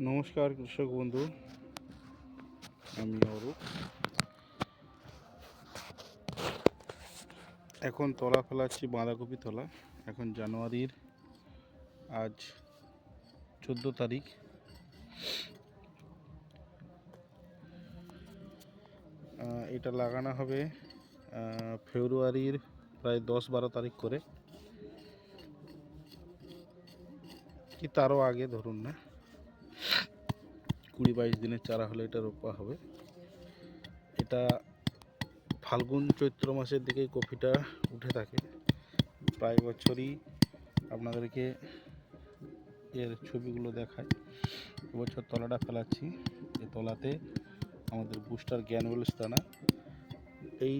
নমস্কার কৃষক বন্ধু, আমি অরূপ। এখন তলা ফেলাচ্ছি বাঁধাকপি তলা। এখন জানুয়ারির আজ চোদ্দ তারিখ। এটা লাগানো হবে ফেব্রুয়ারির প্রায় দশ বারো তারিখ করে। কি তারও আগে ধরুন না। কুড়ি বাইশ দিনের চারা হলে এটা রোপা হবে। এটা ফাল্গুন চৈত্র মাসের দিকে কপিটা উঠে থাকে। প্রায় বছরই আপনাদেরকে এর ছবিগুলো দেখায়। এবছর তলাটা ফেলাচ্ছি। এই তলাতে আমাদের বুস্টার জ্ঞানবল স্থানা এই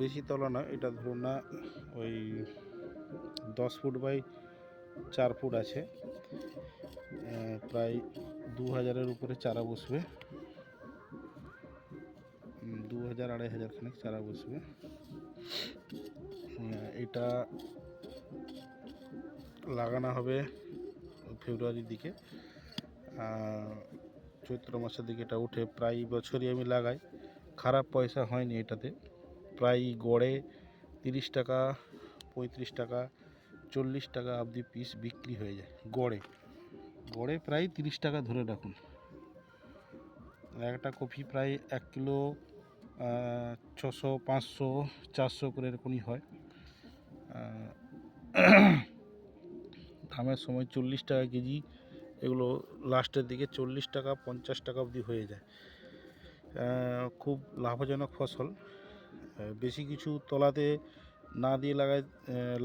বেশি তলা না, এটা ধরুন না ওই দশ ফুট বাই চার ফুট আছে। প্রায় দু হাজারের উপরে চারা বসবে। দু হাজার আড়াই হাজার খানিক চারা বসবে। এটা লাগানো হবে ফেব্রুয়ারির দিকে। চৈত্র মাসের দিকে এটা উঠে প্রায় বছরই আমি লাগাই। খারাপ পয়সা হয়নি এটাতে। প্রায় গড়ে তিরিশ টাকা, পঁয়ত্রিশ টাকা চল্লিশ টাকা অবধি পিস বিক্রি হয়ে যায় গড়ে। গড়ে প্রায় তিরিশ টাকা ধরে রাখুন। একটা কপি প্রায় এক কিলো ছশো, পাঁচশো, চারশো করে এরকমই হয়। দামের সময় চল্লিশ টাকা কেজি, এগুলো লাস্টের দিকে চল্লিশ টাকা, পঞ্চাশ টাকা অবধি হয়ে যায়। খুব লাভজনক ফসল। বেশি কিছু তলাতে না দিয়ে লাগাই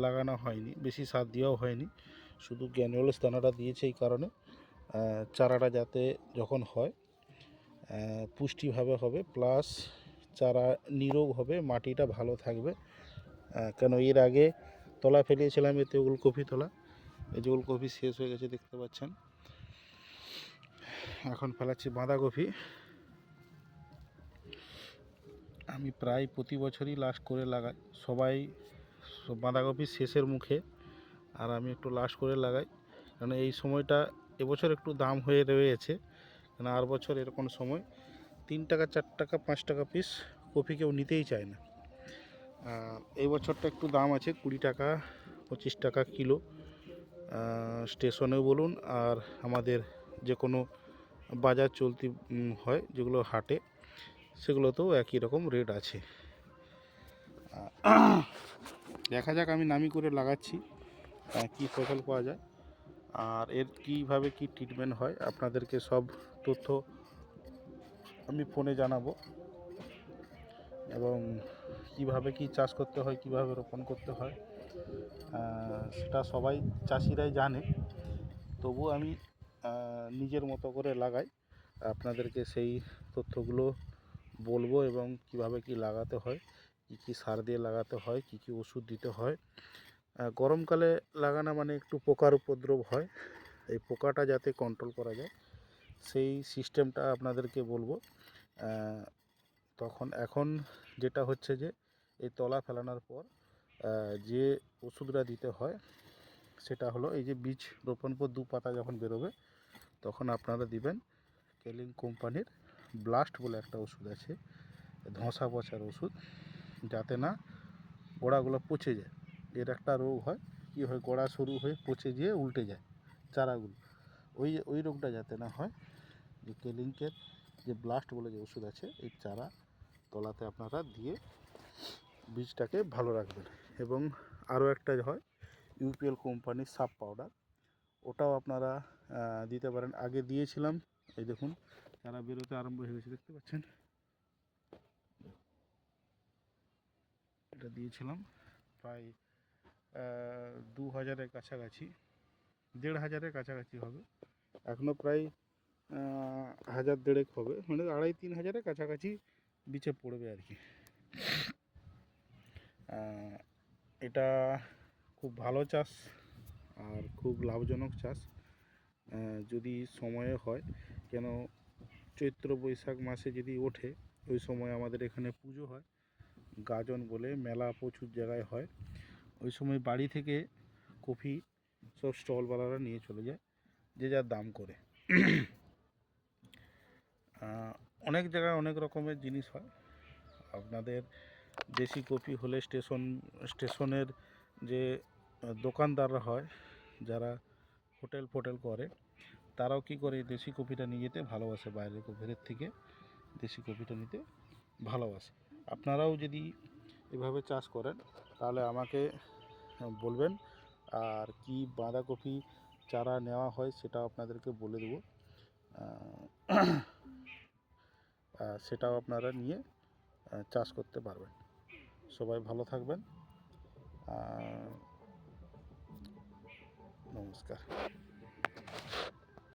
লাগানো হয়নি, বেশি সার দেওয়াও হয়নি, শুধু গ্যানুয়াল স্থানাটা দিয়েছে এই কারণে চারাটা যাতে যখন হয় পুষ্টিভাবে হবে, প্লাস চারা নিরোগ হবে, মাটিটা ভালো থাকবে কেন এর আগে তলা ফেলিয়েছিলাম, এতে ওলকপি তলা, এই যে ওলকপি শেষ হয়ে গেছে, দেখতে পাচ্ছেন। এখন ফেলাচ্ছি বাঁধাকপি। আমি প্রায় প্রতি বছরই লাস্ট করে লাগাই। সবাই স- বাঁধাকপি শেষের মুখে আর আমি একটু লাস্ট করে লাগাই। কারণ এই সময়টা এবছর একটু দাম হয়ে রয়েছে। কারণ আর বছর এরকম সময় তিন টাকা, চার টাকা, পাঁচ টাকা পিস কপি কেউ নিতেই চায় না। আর এই বছরটা একটু দাম আছে কুড়ি টাকা, পঁচিশ টাকা কিলো। স্টেশনেও বলুন আর আমাদের যে কোনো বাজার চলতি হয় যেগুলো হাটে। সেগুলোতেও একই রকম রেট আছে। দেখা যাক আমি নামি করে লাগাচ্ছি কী ফসল পাওয়া যায়। আর এর কীভাবে কি ট্রিটমেন্ট হয়, আপনাদেরকে সব তথ্য আমি ফোনে জানাব। এবং কীভাবে কি চাষ করতে হয়, কীভাবে রোপণ করতে হয় সেটা সবাই চাষিরাই জানে। তবু আমি নিজের মতো করে লাগাই। আপনাদেরকে সেই তথ্যগুলো বলব এবং কীভাবে কি লাগাতে হয়, কী কী সার দিয়ে লাগাতে হয়, কী কী ওষুধ দিতে হয়। গরমকালে লাগানো মানে একটু পোকার উপদ্রব হয়। এই পোকাটা যাতে কন্ট্রোল করা যায়, সেই সিস্টেমটা আপনাদেরকে বলব। তখন এখন যেটা হচ্ছে যে, এই তলা ফেলানোর পর যে ওষুধটা দিতে হয়, সেটা হলো এই যে বীজ রোপণ পর দু পাতা যখন বেরোবে, তখন আপনারা দিবেন, কেলিং কোম্পানির ব্লাস্ট বলে একটা ওষুধ আছে, ধসা পচার ওষুধ, যাতে না গোড়াগুলো পচে যায়। এর একটা রোগ হয়, কী হয়, গোড়া শুরু হয়ে পচে গিয়ে উল্টে যায় চারাগুলো। ওই ওই রোগটা যাতে না হয়, যে কেলিংকের যে ব্লাস্ট বলে যে ওষুধ আছে, এই চারা তলাতে আপনারা দিয়ে বীজটাকে ভালো রাখবেন। এবং আরও একটা হয়, ইউপিএল কোম্পানির সাব পাউডার, ওটাও আপনারা দিতে পারেন। আগে দিয়েছিলাম, এই দেখুন চারা বেরোতে আরম্ভ হয়ে গেছে, দেখতে পাচ্ছেন? এটা দিয়েছিলাম প্রায় দু হাজারের কাছাকাছি, দেড় হাজারের কাছাকাছি হবে। এখনও প্রায় হাজার দেড়েক হবে মানে আড়াই তিন হাজারের কাছাকাছি বিচে পড়বে আর কি। এটা খুব ভালো চাষ আর খুব লাভজনক চাষ যদি সময়ে হয়, কেন চৈত্র বৈশাখ মাসে যদি ওঠে, ওই সময় আমাদের এখানে পুজো হয়। গাজন বলে, মেলা প্রচুর জায়গায় হয়। ওই সময় বাড়ি থেকে কফি সব স্টলওয়ালারা নিয়ে চলে যায়, যে যার দাম করে। অনেক জায়গায় অনেক রকমের জিনিস হয়। আপনাদের দেশি কপি হলে স্টেশন, স্টেশনের যে দোকানদাররা হয়, যারা হোটেল ফোটেল করে তারাও কি করে দেশি কপিটা নিয়ে যেতে ভালোবাসে বাইরের কপির থেকে দেশি কপিটা নিতে ভালোবাসে? আপনারাও যদি এভাবে চাষ করেন, তাহলে আমাকে বলবেন আর কি বাঁধাকপি চারা নেওয়া হয় সেটাও আপনাদেরকে বলে দেবো। সেটাও আপনারা নিয়ে চাষ করতে পারবেন। সবাই ভালো থাকবেন। নমস্কার।